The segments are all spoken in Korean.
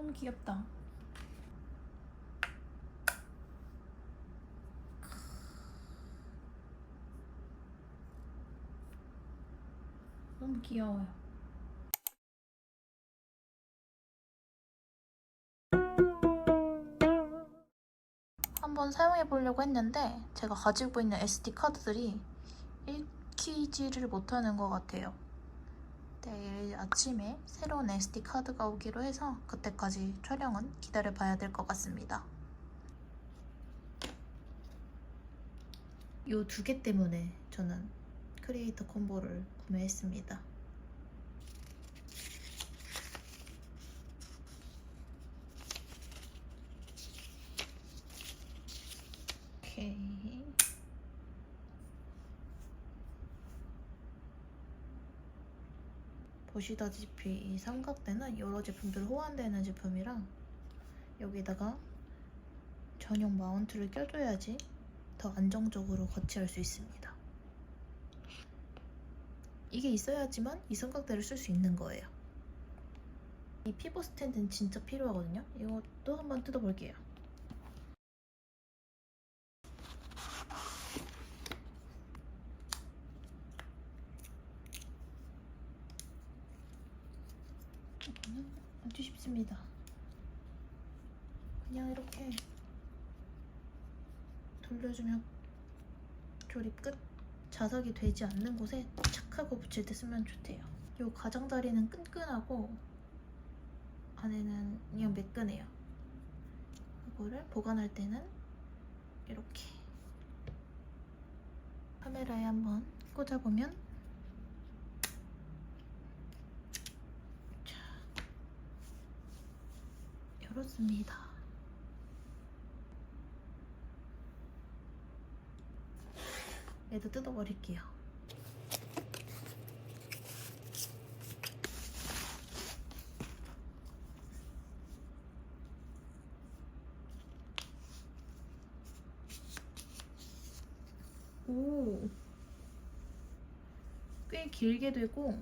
너무 귀엽다. 너무 귀여워요. 한번 사용해 보려고 했는데 제가 가지고 있는 SD 카드들이 읽히지를 못하는 것 같아요. 내일 아침에 새로운 SD 카드가 오기로 해서 그때까지 촬영은 기다려 봐야 될 것 같습니다. 이두개 때문에 저는 크리에이터 콤보를 구매했습니다. 오케이. 보시다시피 이 삼각대는 여러 제품들 호환되는 제품이랑 여기다가 전용 마운트를 껴줘야지 더 안정적으로 거치할 수 있습니다. 이게 있어야지만 이 삼각대를 쓸 수 있는 거예요. 이 피보 스탠드는 진짜 필요하거든요. 이것도 한번 뜯어볼게요. 이거는 아주 쉽습니다. 그냥 이렇게 돌려주면 조립 끝. 자석이 되지 않는 곳에 착 하고 붙일 때 쓰면 좋대요. 이 가장자리는 끈끈하고 안에는 그냥 매끈해요. 이거를 보관할 때는 이렇게 카메라에 한번 꽂아보면 이렇습니다. 얘도 뜯어버릴게요. 오, 꽤 길게 되고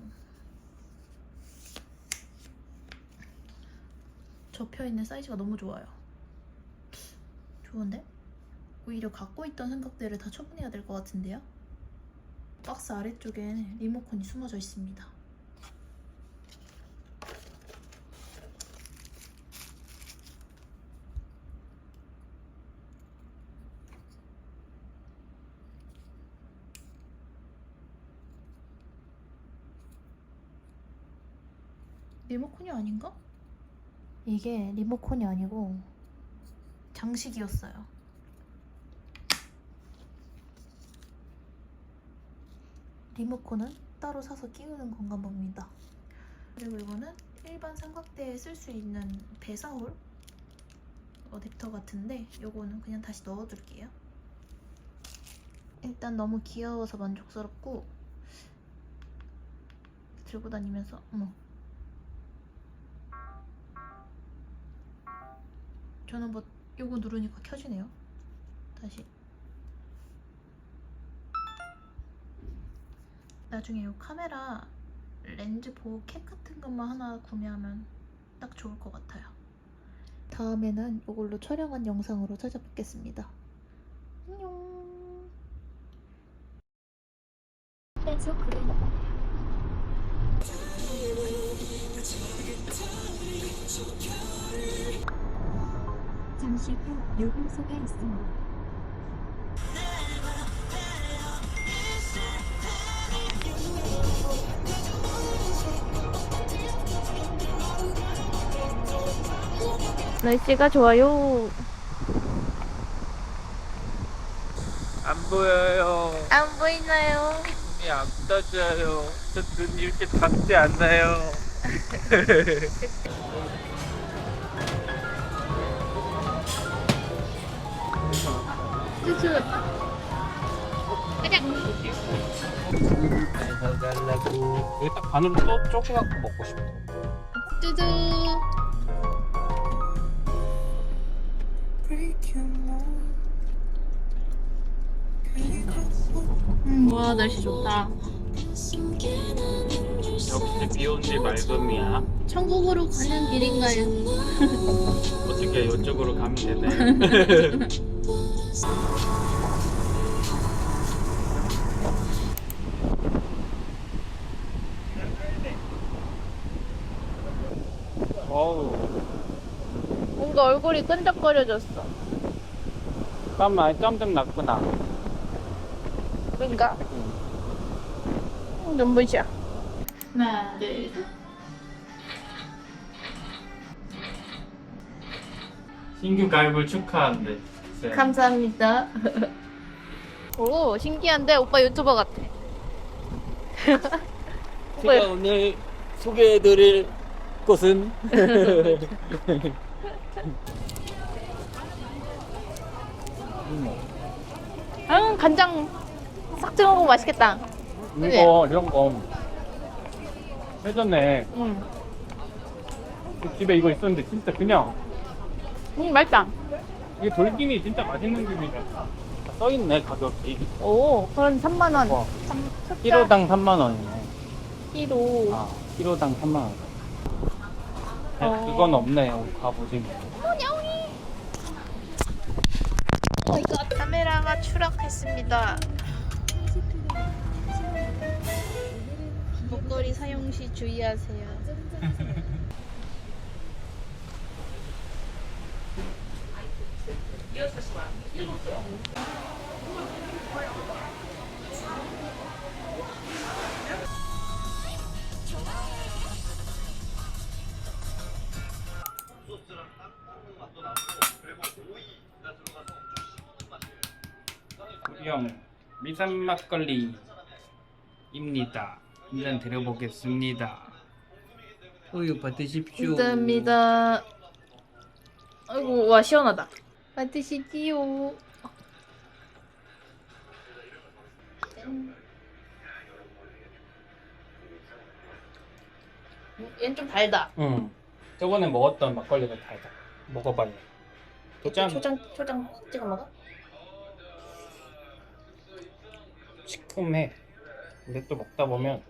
접혀 있는 사이즈가 너무 좋아요. 좋은데? 오히려 갖고 있던 삼각대를 다 처분해야 될 것 같은데요? 박스 아래쪽에 리모컨이 숨어져 있습니다. 리모컨이 아닌가? 이게 리모컨이 아니고 장식이었어요. 리모컨은 따로 사서 끼우는 건가 봅니다. 그리고 이거는 일반 삼각대에 쓸 수 있는 배사홀 어댑터 같은데 이거는 그냥 다시 넣어둘게요. 일단 너무 귀여워서 만족스럽고 들고 다니면서 어머 저는 뭐 요거 누르니까 켜지네요. 다시 나중에 이 카메라 렌즈 보호 캡 같은 것만 하나 구매하면 딱 좋을 것 같아요. 다음에는 이걸로 촬영한 영상으로 찾아뵙겠습니다. 안녕. 계속 그래. 잠시 후 요금소가 있습니다. 날씨가 좋아요. 안 보여요. 안 보이나요? 눈이 안 떠져요. 저 눈이 이렇게 작지 않나요? 잘 달라고. 여기 딱 반으로 또 쪼개갖고 먹고 싶어. 뚜두. 음, 와 날씨 좋다. 역시 비온뒤 맑음이야. 천국으로 가는 길인가요? 어떻게 이쪽으로 가면 되네. 어우, 뭔가 얼굴이 끈적거려졌어. 땀 많이 짬좀 났구나. 그러니까 눈부셔. 하나, 둘, 셋. 신규 가입을 축하한대. 네. 감사합니다. 오 신기한데 오빠 유튜버 같아. 제가 오늘 소개해드릴 곳은 음 간장 싹 찍어먹으면 맛있겠다. 이거 이런 거 예전에 응. 집에 이거 있었는데 진짜 그냥 음 맛있다. 이게 돌김이 진짜 맛있는 김이라 써있네 가격이 오 그럼 3만 원. 와. 3, 1호당 3만 원이네 1호. 아 1호당 3만 원 네, 어. 그건 없네요 가보지 카메라가 추락했습니다. 목걸이 사용 시 주의하세요. 형 미산 막걸리입니다 한잔 드려보겠습니다 우유 받으십시오 감사합니다. 아이고 와 시원하다. 받으시지요. 얘는 좀 달다. 응 저번에 먹었던 막걸리가 달다 먹어봐요 도짠 초장 초장 찍어 먹어? 시큼해. 근데 또 먹다 보면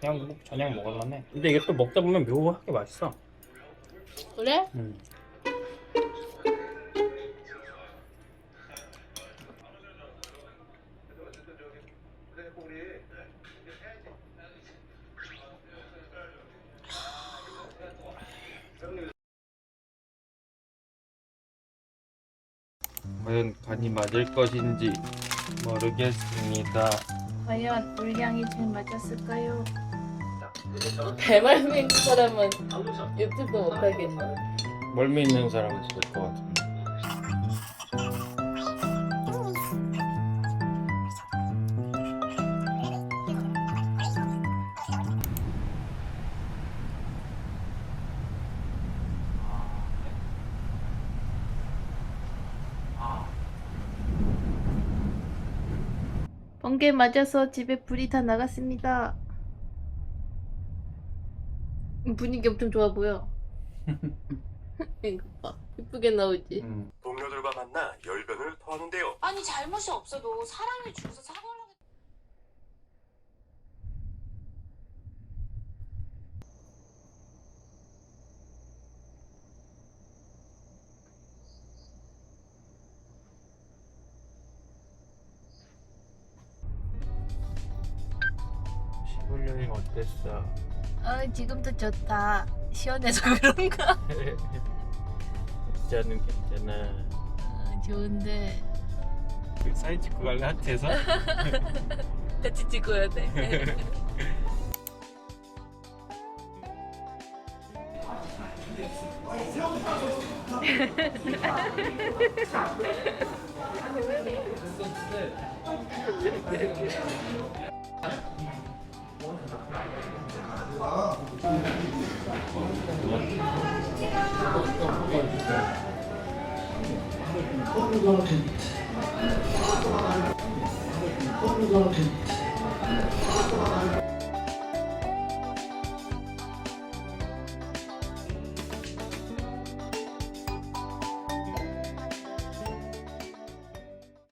그냥 뭐 저녁 먹을만해. 근데 이게 또 먹다 보면 묘하게 맛있어. 그래? 음. 과연 간이 맞을 것인지 모르겠습니다. 과연 물량이 잘 맞았을까요? 대말미 있는 사람은 유튜브 못하겠네. 멀미 있는 사람은 좋을 것 같은데. 번개 맞아서 집에 불이 다 나갔습니다. 분위기 엄청 좋아 보여. 이거 봐. 이쁘게 나오지. 음. 동료들과 만나 열변을 토하는데요. 아니 잘못이 없어도 사람이 죽어서 사과 됐어. 어, 지금도 좋다. 시원해서 그런가? 괜찮은 괜찮아. 어, 좋은데 그 사진 찍고 갈래 하트에서? 같이 찍어야 돼. Thank you.